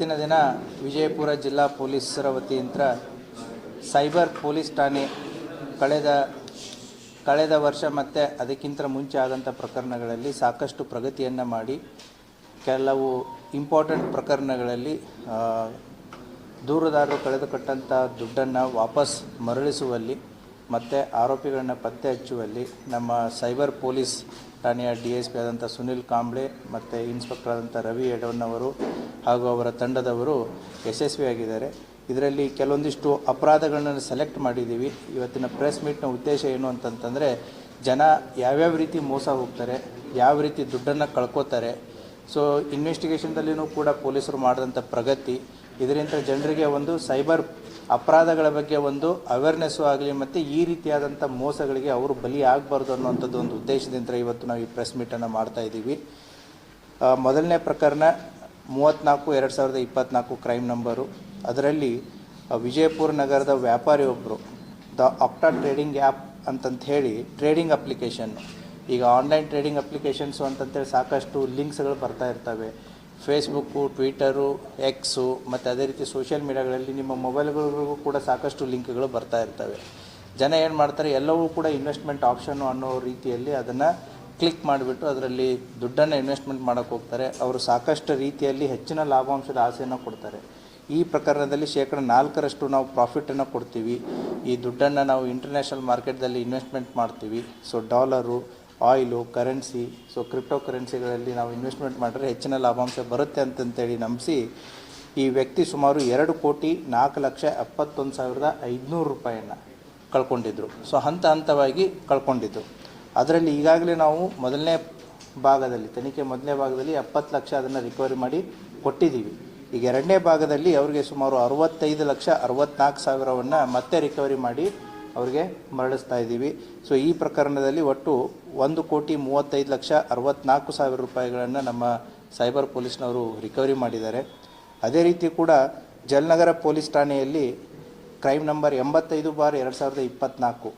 ಇವತ್ತಿನ ದಿನ ವಿಜಯಪುರ ಜಿಲ್ಲಾ ಪೊಲೀಸರ ವತಿಯಿಂದ ಸೈಬರ್ ಪೊಲೀಸ್ ಠಾಣೆ ಕಳೆದ ಕಳೆದ ವರ್ಷ ಮತ್ತು ಅದಕ್ಕಿಂತ ಮುಂಚೆ ಆದಂಥ ಪ್ರಕರಣಗಳಲ್ಲಿ ಸಾಕಷ್ಟು ಪ್ರಗತಿಯನ್ನು ಮಾಡಿ, ಕೆಲವು ಇಂಪಾರ್ಟೆಂಟ್ ಪ್ರಕರಣಗಳಲ್ಲಿ ದೂರದಾರರು ಕಳೆದುಕೊಟ್ಟಂಥ ದುಡ್ಡನ್ನು ವಾಪಸ್ ಮರಳಿಸುವಲ್ಲಿ ಮತ್ತು ಆರೋಪಿಗಳನ್ನ ಪತ್ತೆ ಹಚ್ಚುವಲ್ಲಿ ನಮ್ಮ ಸೈಬರ್ ಪೊಲೀಸ್ ಠಾಣೆಯ ಡಿ ಎಸ್ ಪಿ ಆದಂಥ ಸುನಿಲ್ ಕಾಂಬ್ಳೆ ಮತ್ತು ಇನ್ಸ್ಪೆಕ್ಟರ್ ಆದಂಥ ರವಿ ಎಡವಣ್ಣವರು ಹಾಗೂ ಅವರ ತಂಡದವರು ಯಶಸ್ವಿಯಾಗಿದ್ದಾರೆ ಇದರಲ್ಲಿ ಕೆಲವೊಂದಿಷ್ಟು ಅಪರಾಧಗಳನ್ನು ಸೆಲೆಕ್ಟ್ ಮಾಡಿದ್ದೀವಿ. ಇವತ್ತಿನ ಪ್ರೆಸ್ ಮೀಟ್ನ ಉದ್ದೇಶ ಏನು ಅಂತಂತಂದರೆ, ಜನ ಯಾವ್ಯಾವ ರೀತಿ ಮೋಸ ಹೋಗ್ತಾರೆ, ಯಾವ ರೀತಿ ದುಡ್ಡನ್ನು ಕಳ್ಕೊತಾರೆ. ಸೊ ಇನ್ವೆಸ್ಟಿಗೇಷನ್ದಲ್ಲಿಯೂ ಕೂಡ ಪೊಲೀಸರು ಮಾಡಿದಂಥ ಪ್ರಗತಿ, ಇದರಿಂದ ಜನರಿಗೆ ಒಂದು ಸೈಬರ್ ಅಪರಾಧಗಳ ಬಗ್ಗೆ ಒಂದು ಅವೇರ್ನೆಸ್ಸು ಆಗಲಿ ಮತ್ತು ಈ ರೀತಿಯಾದಂಥ ಮೋಸಗಳಿಗೆ ಅವರು ಬಲಿ ಆಗಬಾರ್ದು ಅನ್ನುವಂಥದ್ದು ಒಂದು ಉದ್ದೇಶದಿಂದ ಇವತ್ತು ನಾವು ಈ ಪ್ರೆಸ್ ಮೀಟನ್ನು ಮಾಡ್ತಾ ಇದ್ದೀವಿ. ಮೊದಲನೇ ಪ್ರಕರಣ ಮೂವತ್ತ್ನಾಲ್ಕು ಎರಡು ಸಾವಿರದ ಇಪ್ಪತ್ತ್ನಾಲ್ಕು ಕ್ರೈಮ್ ನಂಬರು ಅದರಲ್ಲಿ ವಿಜಯಪುರ ನಗರದ ವ್ಯಾಪಾರಿ ಒಬ್ಬರು ದ ಆಪ್ಟಾ ಟ್ರೇಡಿಂಗ್ ಆ್ಯಪ್ ಅಂತಂತ ಹೇಳಿ ಟ್ರೇಡಿಂಗ್ ಅಪ್ಲಿಕೇಶನ್ ಈಗ ಆನ್ಲೈನ್ ಟ್ರೇಡಿಂಗ್ ಅಪ್ಲಿಕೇಶನ್ಸು ಅಂತಂತೇಳಿ ಸಾಕಷ್ಟು ಲಿಂಕ್ಸ್ಗಳು ಬರ್ತಾ ಇರ್ತವೆ. ಫೇಸ್ಬುಕ್ಕು ಟ್ವಿಟರು ಎಕ್ಸು ಮತ್ತು ಅದೇ ರೀತಿ ಸೋಷಿಯಲ್ ಮೀಡಿಯಾಗಳಲ್ಲಿ ನಿಮ್ಮ ಮೊಬೈಲ್ಗಳಿಗೂ ಕೂಡ ಸಾಕಷ್ಟು ಲಿಂಕ್ಗಳು ಬರ್ತಾ ಇರ್ತವೆ. ಜನ ಏನು ಮಾಡ್ತಾರೆ, ಎಲ್ಲವೂ ಕೂಡ ಇನ್ವೆಸ್ಟ್ಮೆಂಟ್ ಆಪ್ಷನ್ನು ಅನ್ನೋ ರೀತಿಯಲ್ಲಿ ಅದನ್ನು ಕ್ಲಿಕ್ ಮಾಡಿಬಿಟ್ಟು ಅದರಲ್ಲಿ ದುಡ್ಡನ್ನು ಇನ್ವೆಸ್ಟ್ಮೆಂಟ್ ಮಾಡೋಕ್ಕೆ ಹೋಗ್ತಾರೆ. ಅವರು ಸಾಕಷ್ಟು ರೀತಿಯಲ್ಲಿ ಹೆಚ್ಚಿನ ಲಾಭಾಂಶದ ಆಸೆಯನ್ನು ಕೊಡ್ತಾರೆ. ಈ ಪ್ರಕರಣದಲ್ಲಿ ಶೇಕಡ ನಾಲ್ಕರಷ್ಟು ನಾವು ಪ್ರಾಫಿಟನ್ನು ಕೊಡ್ತೀವಿ. ಈ ದುಡ್ಡನ್ನು ನಾವು ಇಂಟರ್ನ್ಯಾಷನಲ್ ಮಾರ್ಕೆಟ್ದಲ್ಲಿ ಇನ್ವೆಸ್ಟ್ಮೆಂಟ್ ಮಾಡ್ತೀವಿ. So dollar oil, currency so crypto ಕರೆನ್ಸಿಗಳಲ್ಲಿ ನಾವು ಇನ್ವೆಸ್ಟ್ಮೆಂಟ್ ಮಾಡಿದ್ರೆ ಹೆಚ್ಚಿನ ಲಾಭಾಂಶ ಬರುತ್ತೆ ಅಂತಂತೇಳಿ ನಂಬಿಸಿ ಈ ವ್ಯಕ್ತಿ ಸುಮಾರು ಎರಡು ಕೋಟಿ ನಾಲ್ಕು ಲಕ್ಷ ಎಪ್ಪತ್ತೊಂದು ಸಾವಿರದ ಐದುನೂರು ರೂಪಾಯಿಯನ್ನು ಕಳ್ಕೊಂಡಿದ್ರು. ಸೊ ಹಂತ ಹಂತವಾಗಿ ಕಳ್ಕೊಂಡಿದ್ದು. ಅದರಲ್ಲಿ ಈಗಾಗಲೇ ನಾವು ಮೊದಲನೇ ಭಾಗದಲ್ಲಿ, ತನಿಖೆ ಮೊದಲನೇ ಭಾಗದಲ್ಲಿ ಎಪ್ಪತ್ತು ಲಕ್ಷ ಅದನ್ನು ರಿಕವರಿ ಮಾಡಿ ಕೊಟ್ಟಿದ್ದೀವಿ. ಈಗ ಎರಡನೇ ಭಾಗದಲ್ಲಿ ಅವರಿಗೆ ಸುಮಾರು ಅರವತ್ತೈದು ಲಕ್ಷ ಅರವತ್ತ್ನಾಲ್ಕು ಸಾವಿರವನ್ನು ಮತ್ತೆ ರಿಕವರಿ ಮಾಡಿ ಅವರಿಗೆ ಮರಳಿಸ್ತಾ ಇದ್ದೀವಿ. ಸೊ ಈ ಪ್ರಕರಣದಲ್ಲಿ ಒಟ್ಟು ಒಂದು ಕೋಟಿ ಮೂವತ್ತೈದು ಲಕ್ಷ ಅರವತ್ನಾಲ್ಕು ಸಾವಿರ ರೂಪಾಯಿಗಳನ್ನು ನಮ್ಮ ಸೈಬರ್ ಪೊಲೀಸ್ನವರು ರಿಕವರಿ ಮಾಡಿದ್ದಾರೆ. ಅದೇ ರೀತಿ ಕೂಡ ಜಲನಗರ ಪೊಲೀಸ್ ಠಾಣೆಯಲ್ಲಿ ಕ್ರೈಮ್ ನಂಬರ್ ಎಂಬತ್ತೈದು ಬಾರ್ ಎರಡು ಸಾವಿರದ ಇಪ್ಪತ್ತ್ನಾಲ್ಕು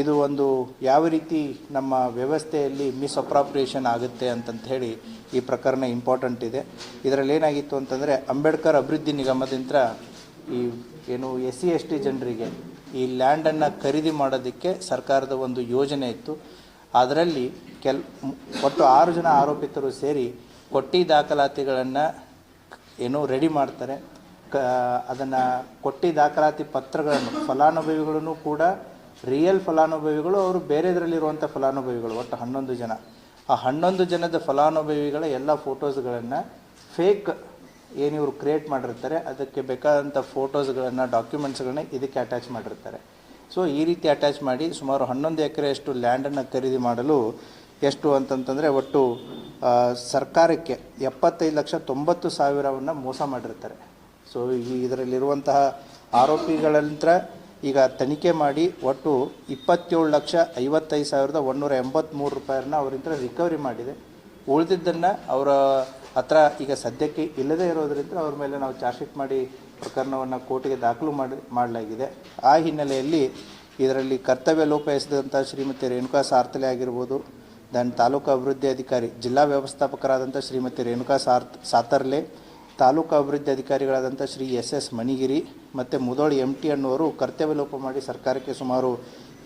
ಇದು ಒಂದು ಯಾವ ರೀತಿ ನಮ್ಮ ವ್ಯವಸ್ಥೆಯಲ್ಲಿ ಮಿಸ್ಅಪ್ರಾಪ್ರಿಯೇಷನ್ ಆಗುತ್ತೆ ಅಂತಂತ ಹೇಳಿ ಈ ಪ್ರಕರಣ ಇಂಪಾರ್ಟೆಂಟ್ ಇದೆ. ಇದರಲ್ಲಿ ಏನಾಗಿತ್ತು ಅಂತಂದರೆ ಅಂಬೇಡ್ಕರ್ ಅಭಿವೃದ್ಧಿ ನಿಗಮದಿಂದ ಈ ಏನು ಎಸ್ ಸಿ ಎಸ್ ಟಿ ಜನರಿಗೆ ಈ ಲ್ಯಾಂಡನ್ನು ಖರೀದಿ ಮಾಡೋದಕ್ಕೆ ಸರ್ಕಾರದ ಒಂದು ಯೋಜನೆ ಇತ್ತು. ಅದರಲ್ಲಿ ಕೆಲ್, ಒಟ್ಟು ಆರು ಜನ ಆರೋಪಿತರು ಸೇರಿ ಕೊಟ್ಟಿ ದಾಖಲಾತಿಗಳನ್ನು ಏನು ರೆಡಿ ಮಾಡ್ತಾರೆ. ಕ, ಅದನ್ನು ಕೊಟ್ಟಿ ದಾಖಲಾತಿ ಪತ್ರಗಳನ್ನು, ಫಲಾನುಭವಿಗಳನ್ನು ಕೂಡ ರಿಯಲ್ ಫಲಾನುಭವಿಗಳು, ಅವರು ಬೇರೆದರಲ್ಲಿರುವಂಥ ಫಲಾನುಭವಿಗಳು, ಒಟ್ಟು ಹನ್ನೊಂದು ಜನ. ಆ ಹನ್ನೊಂದು ಜನದ ಫಲಾನುಭವಿಗಳ ಎಲ್ಲ ಫೋಟೋಸ್ಗಳನ್ನು ಫೇಕ್ ಏನು ಇವರು ಕ್ರಿಯೇಟ್ ಮಾಡಿರ್ತಾರೆ, ಅದಕ್ಕೆ ಬೇಕಾದಂಥ ಫೋಟೋಸ್ಗಳನ್ನು ಡಾಕ್ಯುಮೆಂಟ್ಸ್ಗಳನ್ನ ಇದಕ್ಕೆ ಅಟ್ಯಾಚ್ ಮಾಡಿರ್ತಾರೆ. ಸೊ ಈ ರೀತಿ ಅಟ್ಯಾಚ್ ಮಾಡಿ ಸುಮಾರು ಹನ್ನೊಂದು ಎಕರೆಯಷ್ಟು ಲ್ಯಾಂಡನ್ನು ಖರೀದಿ ಮಾಡಲು ಎಷ್ಟು ಅಂತಂತಂದರೆ ಒಟ್ಟು ಸರ್ಕಾರಕ್ಕೆ ಎಪ್ಪತ್ತೈದು ಲಕ್ಷ ತೊಂಬತ್ತು ಸಾವಿರವನ್ನು ಮೋಸ ಮಾಡಿರ್ತಾರೆ. ಸೊ ಈ ಇದರಲ್ಲಿರುವಂತಹ ಆರೋಪಿಗಳಂತ್ರ ಈಗ ತನಿಖೆ ಮಾಡಿ ಒಟ್ಟು ಇಪ್ಪತ್ತೇಳು ಲಕ್ಷ ಐವತ್ತೈದು ಸಾವಿರದ ಒಂದೂರ ಎಂಬತ್ತ್ಮೂರು ರೂಪಾಯಿನ ಅವರಿಂದ ರಿಕವರಿ ಮಾಡಿದೆ. ಉಳಿದಿದ್ದನ್ನು ಅವರ ಹತ್ರ ಈಗ ಸದ್ಯಕ್ಕೆ ಇಲ್ಲದೇ ಇರೋದರಿಂದ ಅವ್ರ ಮೇಲೆ ನಾವು ಚಾರ್ಜ್ ಶೀಟ್ ಮಾಡಿ ಪ್ರಕರಣವನ್ನು ಕೋರ್ಟಿಗೆ ದಾಖಲು ಮಾಡಿ, ಮಾಡಲಾಗಿದೆ. ಆ ಹಿನ್ನೆಲೆಯಲ್ಲಿ ಇದರಲ್ಲಿ ಕರ್ತವ್ಯ ಲೋಪ ಎಸೆದಂಥ ಶ್ರೀಮತಿ ರೇಣುಕಾ ಸಾರ್ತಲೆ ಆಗಿರ್ಬೋದು, ದೆನ್ ತಾಲೂಕು ಅಭಿವೃದ್ಧಿ ಅಧಿಕಾರಿ, ಜಿಲ್ಲಾ ವ್ಯವಸ್ಥಾಪಕರಾದಂಥ ಶ್ರೀಮತಿ ರೇಣುಕಾ ಸಾರ್ತ್ ಸಾತರ್ಲೆ, ತಾಲೂಕು ಅಭಿವೃದ್ಧಿ ಅಧಿಕಾರಿಗಳಾದಂಥ ಶ್ರೀ ಎಸ್ ಎಸ್ ಮಣಿಗಿರಿ ಮತ್ತು ಮುದೋಳಿ ಎಂ ಟಿ ಅನ್ನುವರು ಕರ್ತವ್ಯ ಲೋಪ ಮಾಡಿ ಸರ್ಕಾರಕ್ಕೆ ಸುಮಾರು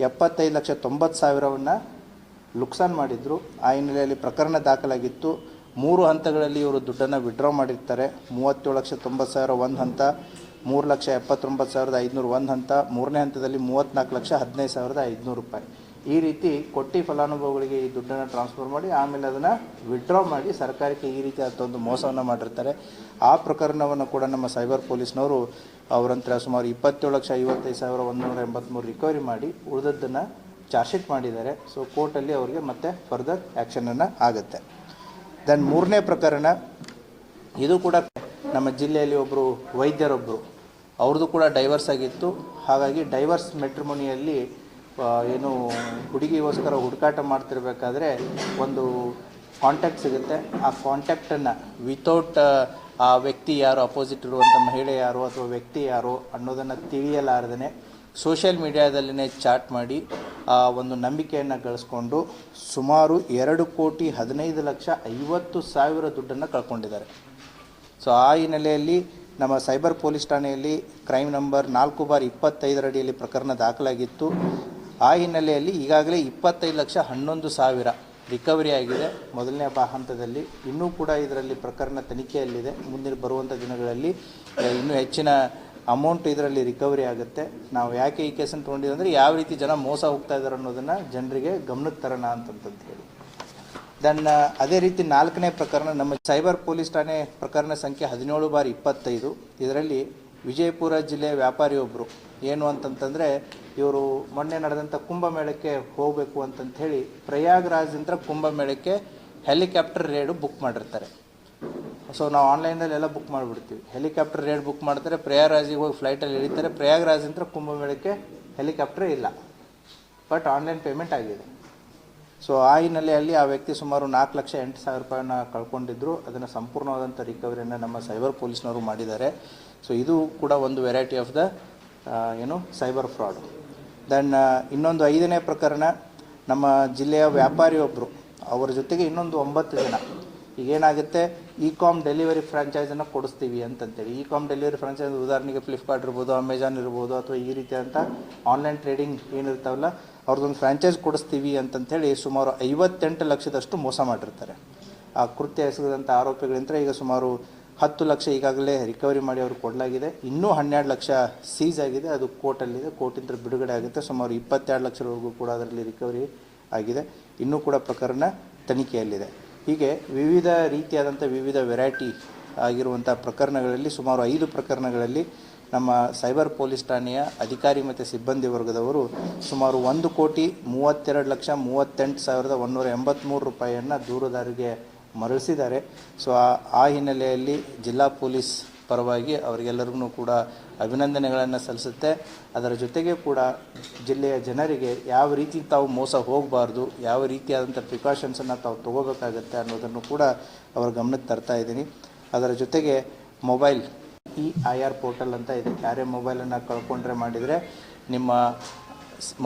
ಎಪ್ಪತ್ತೈದು ಲಕ್ಷ ತೊಂಬತ್ತು ಸಾವಿರವನ್ನು ಲುಕ್ಸಾನ್ ಮಾಡಿದ್ರು. ಆ ಹಿನ್ನೆಲೆಯಲ್ಲಿ ಪ್ರಕರಣ ದಾಖಲಾಗಿತ್ತು. ಮೂರು ಹಂತಗಳಲ್ಲಿ ಇವರು ದುಡ್ಡನ್ನು ವಿಡ್ರಾ ಮಾಡಿರ್ತಾರೆ. ಮೂವತ್ತೇಳು ಲಕ್ಷ ತೊಂಬತ್ತು ಸಾವಿರ ಒಂದು ಹಂತ, ಮೂರು ಲಕ್ಷ ಎಪ್ಪತ್ತೊಂಬತ್ತು ಸಾವಿರದ ಐದುನೂರು ಒಂದು ಹಂತ, ಮೂರನೇ ಹಂತದಲ್ಲಿ ಮೂವತ್ತ್ನಾಲ್ಕು ಲಕ್ಷ ಹದಿನೈದು ಸಾವಿರದ ಐದುನೂರು ರೂಪಾಯಿ. ಈ ರೀತಿ ಕೊಟ್ಟಿ ಫಲಾನುಭವಿಗಳಿಗೆ ಈ ದುಡ್ಡನ್ನು ಟ್ರಾನ್ಸ್ಫರ್ ಮಾಡಿ, ಆಮೇಲೆ ಅದನ್ನು ವಿಡ್ರಾ ಮಾಡಿ ಸರ್ಕಾರಕ್ಕೆ ಈ ರೀತಿ ಒಂದು ಮೋಸವನ್ನು ಮಾಡಿರ್ತಾರೆ. ಆ ಪ್ರಕರಣವನ್ನು ಕೂಡ ನಮ್ಮ ಸೈಬರ್ ಪೊಲೀಸ್ನವರು ಅವರಂತರ ಸುಮಾರು ಇಪ್ಪತ್ತೇಳು ಲಕ್ಷ ಐವತ್ತೈದು ಸಾವಿರ ಒಂದುನೂರ ಎಂಬತ್ತ್ಮೂರು ರಿಕವರಿ ಮಾಡಿ, ಉಳಿದದ್ದನ್ನು ಚಾರ್ಜ್ ಶೀಟ್ ಮಾಡಿದ್ದಾರೆ. ಸೊ ಕೋರ್ಟಲ್ಲಿ ಅವರಿಗೆ ಮತ್ತೆ ಫರ್ದರ್ ಆ್ಯಕ್ಷನನ್ನು ಆಗುತ್ತೆ. ದೆನ್ ಮೂರನೇ ಪ್ರಕರಣ, ಇದು ಕೂಡ ನಮ್ಮ ಜಿಲ್ಲೆಯಲ್ಲಿ ಒಬ್ಬರು ವೈದ್ಯರೊಬ್ಬರು ಅವ್ರದ್ದು ಕೂಡ ಡೈವರ್ಸ್ ಆಗಿತ್ತು. ಹಾಗಾಗಿ ಡೈವರ್ಸ್ ಮೆಟ್ರಿಮೋನಿಯಲ್ಲಿ ಏನು ಹುಡುಗಿಗೋಸ್ಕರ ಹುಡುಕಾಟ ಮಾಡ್ತಿರ್ಬೇಕಾದ್ರೆ ಒಂದು ಕಾಂಟ್ಯಾಕ್ಟ್ ಸಿಗುತ್ತೆ. ಆ ಕಾಂಟ್ಯಾಕ್ಟನ್ನು ವಿತೌಟ್ ಆ ವ್ಯಕ್ತಿ ಯಾರು ಅಪೋಸಿಟ್ ಇರುವಂಥ ಮಹಿಳೆ ಯಾರು ಅಥವಾ ವ್ಯಕ್ತಿ ಯಾರು ಅನ್ನೋದನ್ನು ತಿಳಿಯಲಾರದೇ ಸೋಷಿಯಲ್ ಮೀಡಿಯಾದಲ್ಲಿನೇ ಚಾಟ್ ಮಾಡಿ ಆ ಒಂದು ನಂಬಿಕೆಯನ್ನು ಗಳಿಸ್ಕೊಂಡು ಸುಮಾರು ಎರಡು ಕೋಟಿ ಹದಿನೈದು ಲಕ್ಷ ಐವತ್ತು ಸಾವಿರ ದುಡ್ಡನ್ನು ಕಳ್ಕೊಂಡಿದ್ದಾರೆ. ಸೊ ಆ ಹಿನ್ನೆಲೆಯಲ್ಲಿ ನಮ್ಮ ಸೈಬರ್ ಪೊಲೀಸ್ ಠಾಣೆಯಲ್ಲಿ ಕ್ರೈಮ್ ನಂಬರ್ ನಾಲ್ಕು ಬಾರ್ ಇಪ್ಪತ್ತೈದರ ಅಡಿಯಲ್ಲಿ ಪ್ರಕರಣ ದಾಖಲಾಗಿತ್ತು. ಆ ಹಿನ್ನೆಲೆಯಲ್ಲಿ ಈಗಾಗಲೇ ಇಪ್ಪತ್ತೈದು ಲಕ್ಷ ಹನ್ನೊಂದು ಸಾವಿರ ರಿಕವರಿ ಆಗಿದೆ. ಮೊದಲನೇ ಹಂತದಲ್ಲಿ ಇನ್ನೂ ಕೂಡ ಇದರಲ್ಲಿ ಪ್ರಕರಣ ತನಿಖೆಯಲ್ಲಿದೆ. ಮುಂದಿನ ಬರುವಂಥ ದಿನಗಳಲ್ಲಿ ಇನ್ನೂ ಹೆಚ್ಚಿನ ಅಮೌಂಟ್ ಇದರಲ್ಲಿ ರಿಕವರಿ ಆಗುತ್ತೆ. ನಾವು ಯಾಕೆ ಈ ಕೇಸನ್ನು ತೊಗೊಂಡಿದ್ದೀವಿ ಅಂದರೆ ಯಾವ ರೀತಿ ಜನ ಮೋಸ ಹೋಗ್ತಾ ಇದ್ದಾರೆ ಅನ್ನೋದನ್ನು ಜನರಿಗೆ ಗಮನಕ್ಕೆ ತರೋಣ ಅಂತಂತಂತ ಹೇಳಿ. ದೆನ್ ಅದೇ ರೀತಿ ನಾಲ್ಕನೇ ಪ್ರಕರಣ ನಮ್ಮ ಸೈಬರ್ ಪೊಲೀಸ್ ಠಾಣೆ ಪ್ರಕರಣ ಸಂಖ್ಯೆ ಹದಿನೇಳು ಬಾರಿ ಇಪ್ಪತ್ತೈದು. ಇದರಲ್ಲಿ ವಿಜಯಪುರ ಜಿಲ್ಲೆಯ ವ್ಯಾಪಾರಿಯೊಬ್ಬರು ಏನು ಅಂತಂತಂದರೆ ಇವರು ಮೊನ್ನೆ ನಡೆದಂಥ ಕುಂಭಮೇಳಕ್ಕೆ ಹೋಗಬೇಕು ಅಂತಂಥೇಳಿ ಹೇಳಿ ಪ್ರಯಾಗ್ರಾಜ್ದಿಂದ ಕುಂಭಮೇಳಕ್ಕೆ ಹೆಲಿಕಾಪ್ಟರ್ ರೇಡು ಬುಕ್ ಮಾಡಿರ್ತಾರೆ. ಸೊ ನಾವು ಆನ್ಲೈನಲ್ಲಿ ಎಲ್ಲ ಬುಕ್ ಮಾಡಿಬಿಡ್ತೀವಿ. ಹೆಲಿಕಾಪ್ಟರ್ ರೇಟ್ ಬುಕ್ ಮಾಡ್ತಾರೆ ಪ್ರಯಾಗ್ರಾಜಿಗೆ ಹೋಗಿ ಫ್ಲೈಟಲ್ಲಿ ಇಳಿತಾರೆ ಪ್ರಯಾಗ್ರಾಜಿಂದ ಕುಂಭಮೇಳಕ್ಕೆ ಹೆಲಿಕಾಪ್ಟರ್ ಇಲ್ಲ. ಬಟ್ ಆನ್ಲೈನ್ ಪೇಮೆಂಟ್ ಆಗಿದೆ. ಸೊ ಆ ಹಿನ್ನೆಲೆಯಲ್ಲಿ ಆ ವ್ಯಕ್ತಿ ಸುಮಾರು ನಾಲ್ಕು ಲಕ್ಷ ಎಂಟು ಸಾವಿರ ರೂಪಾಯಿನ ಕಳ್ಕೊಂಡಿದ್ರು. ಅದನ್ನು ಸಂಪೂರ್ಣವಾದಂಥ ರಿಕವರಿಯನ್ನು ನಮ್ಮ ಸೈಬರ್ ಪೊಲೀಸ್ನವರು ಮಾಡಿದ್ದಾರೆ. ಸೊ ಇದು ಕೂಡ ಒಂದು ವೆರೈಟಿ ಆಫ್ ದ ಏನು ಸೈಬರ್ ಫ್ರಾಡ್ ದೆನ್ ಇನ್ನೊಂದು ಐದನೇ ಪ್ರಕರಣ, ನಮ್ಮ ಜಿಲ್ಲೆಯ ವ್ಯಾಪಾರಿಯೊಬ್ಬರು ಅವರ ಜೊತೆಗೆ ಇನ್ನೊಂದು ಒಂಬತ್ತು ಜನ ಈಗೇನಾಗುತ್ತೆ? ಇ ಕಾಮ್ ಡೆಲಿವರಿ ಫ್ರಾಂಚೈಸನ್ನು ಕೊಡಿಸ್ತೀವಿ ಅಂತಂತೇಳಿ. ಇ ಕಾಮ್ ಡೆಲಿವರಿ ಫ್ರಾಂಚೈಸ್ ಉದಾಹರಣೆಗೆ ಫ್ಲಿಪ್ಕಾರ್ಟ್ ಇರ್ಬೋದು ಅಮೆಜಾನ್ ಇರ್ಬೋದು ಅಥವಾ ಈ ರೀತಿಯಾದಂಥ ಆನ್ಲೈನ್ ಟ್ರೇಡಿಂಗ್ ಏನಿರ್ತಾವಲ್ಲ ಅವ್ರದ್ದೊಂದು ಫ್ರಾಂಚೈಸ್ ಕೊಡಿಸ್ತೀವಿ ಅಂತಂಥೇಳಿ ಸುಮಾರು ಐವತ್ತೆಂಟು ಲಕ್ಷದಷ್ಟು ಮೋಸ ಮಾಡಿರ್ತಾರೆ. ಆ ಕೃತ್ಯ ಎಸಗಿದಂಥ ಆರೋಪಿಗಳಿಂದ ಈಗ ಸುಮಾರು ಹತ್ತು ಲಕ್ಷ ಈಗಾಗಲೇ ರಿಕವರಿ ಮಾಡಿ ಅವ್ರಿಗೆ ಕೊಡಲಾಗಿದೆ. ಇನ್ನೂ ಹನ್ನೆರಡು ಲಕ್ಷ ಸೀಸ್ ಆಗಿದೆ. ಅದು ಕೋರ್ಟಲ್ಲಿದೆ. ಕೋರ್ಟಿಂದ ಬಿಡುಗಡೆ ಆಗುತ್ತೆ. ಸುಮಾರು ಇಪ್ಪತ್ತೆರಡು ಲಕ್ಷವರೆಗೂ ಕೂಡ ಅದರಲ್ಲಿ ರಿಕವರಿ ಆಗಿದೆ. ಇನ್ನೂ ಕೂಡ ಪ್ರಕರಣ ತನಿಖೆಯಲ್ಲಿದೆ. ಹೀಗೆ ವಿವಿಧ ರೀತಿಯಾದಂಥ ವಿವಿಧ ವೆರೈಟಿ ಆಗಿರುವಂಥ ಪ್ರಕರಣಗಳಲ್ಲಿ ಸುಮಾರು ಐದು ಪ್ರಕರಣಗಳಲ್ಲಿ ನಮ್ಮ ಸೈಬರ್ ಪೊಲೀಸ್ ಠಾಣೆಯ ಅಧಿಕಾರಿ ಮತ್ತು ಸಿಬ್ಬಂದಿ ವರ್ಗದವರು ಸುಮಾರು ಒಂದು ಕೋಟಿ ಮೂವತ್ತೆರಡು ಲಕ್ಷ ಮೂವತ್ತೆಂಟು ಸಾವಿರದ ಒಂದೂರ ಎಂಬತ್ತ್ಮೂರು ರೂಪಾಯಿಯನ್ನು ದೂರುದಾರಿಗೆ ಮರಳಿಸಿದ್ದಾರೆ. ಸೊ ಆ ಹಿನ್ನೆಲೆಯಲ್ಲಿ ಜಿಲ್ಲಾ ಪೊಲೀಸ್ ಪರವಾಗಿ ಅವರಿಗೆಲ್ಲರಿಗೂ ಕೂಡ ಅಭಿನಂದನೆಗಳನ್ನು ಸಲ್ಲಿಸುತ್ತೆ. ಅದರ ಜೊತೆಗೆ ಕೂಡ ಜಿಲ್ಲೆಯ ಜನರಿಗೆ ಯಾವ ರೀತಿ ತಾವು ಮೋಸ ಹೋಗಬಾರ್ದು, ಯಾವ ರೀತಿಯಾದಂಥ ಪ್ರಿಕಾಷನ್ಸನ್ನು ತಾವು ತೊಗೋಬೇಕಾಗತ್ತೆ ಅನ್ನೋದನ್ನು ಕೂಡ ಅವರ ಗಮನಕ್ಕೆ ತರ್ತಾ ಇದ್ದೀನಿ. ಅದರ ಜೊತೆಗೆ mobile E I R portal ಅಂತ ಇದೆ. ಯಾರೇ ಮೊಬೈಲನ್ನು ಕಳ್ಕೊಂಡ್ರೆ ಮಾಡಿದರೆ ನಿಮ್ಮ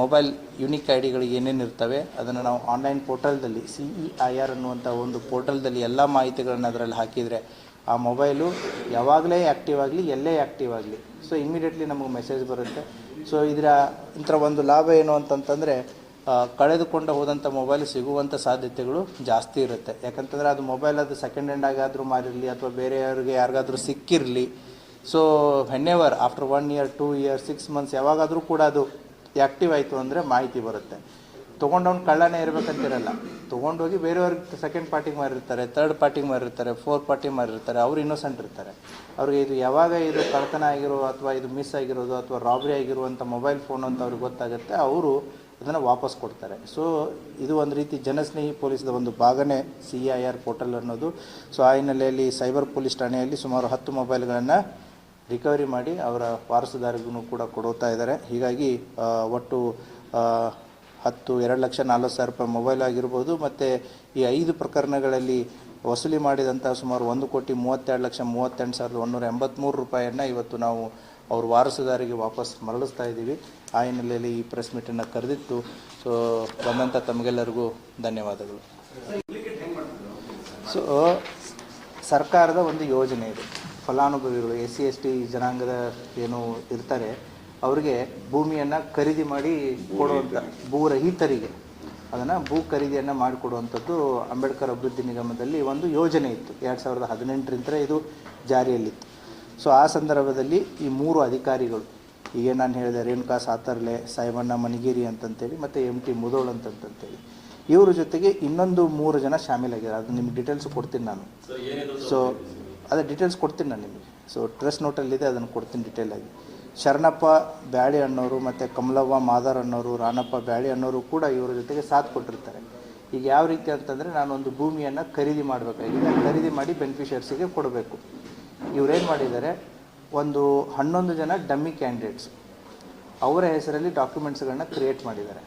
ಮೊಬೈಲ್ ಯುನಿಕ್ ಐ ಡಿಗಳು ಏನೇನು ಇರ್ತವೆ, ಅದನ್ನು ನಾವು ಆನ್ಲೈನ್ ಪೋರ್ಟಲ್ದಲ್ಲಿ, ಸಿ ಇ ಐ ಆರ್ ಅನ್ನುವಂಥ ಒಂದು ಪೋರ್ಟಲ್ದಲ್ಲಿ ಎಲ್ಲ ಮಾಹಿತಿಗಳನ್ನು ಅದರಲ್ಲಿ ಹಾಕಿದರೆ ಆ ಮೊಬೈಲು ಯಾವಾಗಲೇ ಆ್ಯಕ್ಟಿವ್ ಆಗಲಿ, ಎಲ್ಲೇ ಆ್ಯಕ್ಟಿವ್ ಆಗಲಿ. ಸೊ ಇಮಿಡಿಯೇಟ್ಲಿ ನಮಗೆ ಮೆಸೇಜ್ ಬರುತ್ತೆ. ಸೊ ಇದರ ಇಂಥ ಒಂದು ಲಾಭ ಏನು ಅಂತಂತಂದರೆ ಕಳೆದುಕೊಂಡು ಹೋದಂಥ ಮೊಬೈಲ್ ಸಿಗುವಂಥ ಸಾಧ್ಯತೆಗಳು ಜಾಸ್ತಿ ಇರುತ್ತೆ. ಯಾಕಂತಂದರೆ ಅದು ಮೊಬೈಲ್ ಅದು ಸೆಕೆಂಡ್ ಹ್ಯಾಂಡ್ ಆಗಾದರೂ ಮಾರಿರಲಿ ಅಥವಾ ಬೇರೆಯವ್ರಿಗೆ ಯಾರಿಗಾದ್ರೂ ಸಿಕ್ಕಿರಲಿ. So whenever after one year two year six months ಯಾವಾಗಾದರೂ ಕೂಡ ಅದು ಆ್ಯಕ್ಟಿವ್ ಆಯಿತು ಅಂದರೆ ಮಾಹಿತಿ ಬರುತ್ತೆ. ತೊಗೊಂಡವ್ನು ಕಳ್ಳನೇ ಇರಬೇಕಂತಿರಲ್ಲ. ತೊಗೊಂಡೋಗಿ ಬೇರೆಯವ್ರಿಗೆ ಸೆಕೆಂಡ್ ಪಾರ್ಟಿಗೆ ಮಾರಿರ್ತಾರೆ ತರ್ಡ್ ಪಾರ್ಟಿಗೆ ಮಾರಿರ್ತಾರೆ ಫೋರ್ತ್ ಪಾರ್ಟಿಗೆ ಮಾರಿರ್ತಾರೆ, ಅವ್ರು ಇನ್ನೋಸೆಂಟ್ ಇರ್ತಾರೆ. ಅವ್ರಿಗೆ ಇದು ಯಾವಾಗ ಇದು ಕಳ್ತನ ಆಗಿರೋ ಅಥವಾ ಇದು ಮಿಸ್ ಆಗಿರೋದು ಅಥವಾ ರಾಬ್ರಿ ಆಗಿರುವಂಥ ಮೊಬೈಲ್ ಫೋನ್ ಅಂತ ಅವ್ರಿಗೆ ಗೊತ್ತಾಗುತ್ತೆ, ಅವರು ಅದನ್ನು ವಾಪಸ್ ಕೊಡ್ತಾರೆ. ಸೊ ಇದು ಒಂದು ರೀತಿ ಜನಸ್ನೇಹಿ ಪೊಲೀಸ್ದ ಒಂದು ಭಾಗನೇ ಸಿ ಐ ಆರ್ ಪೋರ್ಟಲ್ ಅನ್ನೋದು. ಸೊ ಆ ಹಿನ್ನೆಲೆಯಲ್ಲಿ ಸೈಬರ್ ಪೊಲೀಸ್ ಠಾಣೆಯಲ್ಲಿ ಸುಮಾರು ಹತ್ತು ಮೊಬೈಲ್ಗಳನ್ನು ರಿಕವರಿ ಮಾಡಿ ಅವರ ವಾರಸುದಾರಿಗೂ ಕೂಡ ಕೊಡುತ್ತಾ ಇದ್ದಾರೆ. ಹೀಗಾಗಿ ಒಟ್ಟು ಹತ್ತು, ಎರಡು ಲಕ್ಷ, ನಲ್ವತ್ತು ಸಾವಿರ ರೂಪಾಯಿ ಮೊಬೈಲ್ ಆಗಿರ್ಬೋದು, ಮತ್ತು ಈ ಐದು ಪ್ರಕರಣಗಳಲ್ಲಿ ವಸೂಲಿ ಮಾಡಿದಂಥ ಸುಮಾರು ಒಂದು ಕೋಟಿ ಮೂವತ್ತೆರಡು ಲಕ್ಷ ಮೂವತ್ತೆಂಟು ಸಾವಿರದ ಒಂದೂರ ಎಂಬತ್ತ್ಮೂರು ರೂಪಾಯಿಯನ್ನು ಇವತ್ತು ನಾವು ಅವ್ರ ವಾರಸುದಾರಿಗೆ ವಾಪಸ್ ಮರಳಿಸ್ತಾ ಇದ್ದೀವಿ. ಆ ಹಿನ್ನೆಲೆಯಲ್ಲಿ ಈ ಪ್ರೆಸ್ ಮೀಟನ್ನು ಕರೆದಿತ್ತು ಸೊ ಬಂದಂಥ ತಮಗೆಲ್ಲರಿಗೂ ಧನ್ಯವಾದಗಳು. ಸೊ, ಸರ್ಕಾರದ ಒಂದು ಯೋಜನೆ ಇದೆ. ಫಲಾನುಭವಿಗಳು, ಎಸ್ ಸಿ, ಎಸ್ ಟಿ ಜನಾಂಗದ ಏನು ಇರ್ತಾರೆ ಅವರಿಗೆ ಭೂಮಿಯನ್ನು ಖರೀದಿ ಮಾಡಿ ಕೊಡುವಂಥ ಭೂರಹಿತರಿಗೆ ಅದನ್ನು ಭೂ ಖರೀದಿಯನ್ನು ಮಾಡಿಕೊಡುವಂಥದ್ದು ಅಂಬೇಡ್ಕರ್ ಅಭಿವೃದ್ಧಿ ನಿಗಮದಲ್ಲಿ ಒಂದು ಯೋಜನೆ ಇತ್ತು. ಎರಡು ಸಾವಿರದ ಹದಿನೆಂಟರಿಂದ ಇದು ಜಾರಿಯಲ್ಲಿತ್ತು. ಸೊ ಆ ಸಂದರ್ಭದಲ್ಲಿ ಈ ಮೂರು ಅಧಿಕಾರಿಗಳು ಈಗ ನಾನು ಹೇಳಿದೆ ರೇಣುಕಾ ಸಾತರ್ಲೆ ಸಾಯಿಬಣ್ಣ ಮನಿಗಿರಿ ಅಂತಂತೇಳಿ ಮತ್ತು ಎಂ ಟಿ ಮುದೋಳ್ ಅಂತಂತಂತೇಳಿ ಇವ್ರ ಜೊತೆಗೆ ಇನ್ನೊಂದು ಮೂರು ಜನ ಶಾಮೀಲಾಗಿದ್ದಾರೆ. ಅದು ನಿಮ್ಗೆ ಡೀಟೇಲ್ಸ್ ಕೊಡ್ತೀನಿ ನಾನು. ಸೊ ಅದೇ ಡೀಟೇಲ್ಸ್ ಕೊಡ್ತೀನಿ ನಾನು ನಿಮಗೆ. ಸೊ ಟ್ರೆಸ್ ನೋಟಲ್ಲಿದೆ ಅದನ್ನು ಕೊಡ್ತೀನಿ ಡೀಟೇಲ್ ಆಗಿ. ಶರಣಪ್ಪ ಬ್ಯಾಳಿ ಅನ್ನೋರು ಮತ್ತು ಕಮಲವ್ವ ಮಾದರ್ ಅನ್ನೋರು ರಾಣಪ್ಪ ಬ್ಯಾಳಿ ಅನ್ನೋರು ಕೂಡ ಇವರ ಜೊತೆಗೆ ಸಾಥ್ ಕೊಟ್ಟಿರ್ತಾರೆ. ಈಗ ಯಾವ ರೀತಿ ಅಂತಂದರೆ ನಾನೊಂದು ಭೂಮಿಯನ್ನು ಖರೀದಿ ಮಾಡಬೇಕಾಗಿದೆ. ಖರೀದಿ ಮಾಡಿ ಬೆನಿಫಿಷರ್ಸಿಗೆ ಕೊಡಬೇಕು. ಇವರೇನು ಮಾಡಿದ್ದಾರೆ? ಒಂದು ಹನ್ನೊಂದು ಜನ ಡಮ್ಮಿ ಕ್ಯಾಂಡಿಡೇಟ್ಸ್ ಅವರ ಹೆಸರಲ್ಲಿ ಡಾಕ್ಯುಮೆಂಟ್ಸ್ಗಳನ್ನ ಕ್ರಿಯೇಟ್ ಮಾಡಿದ್ದಾರೆ.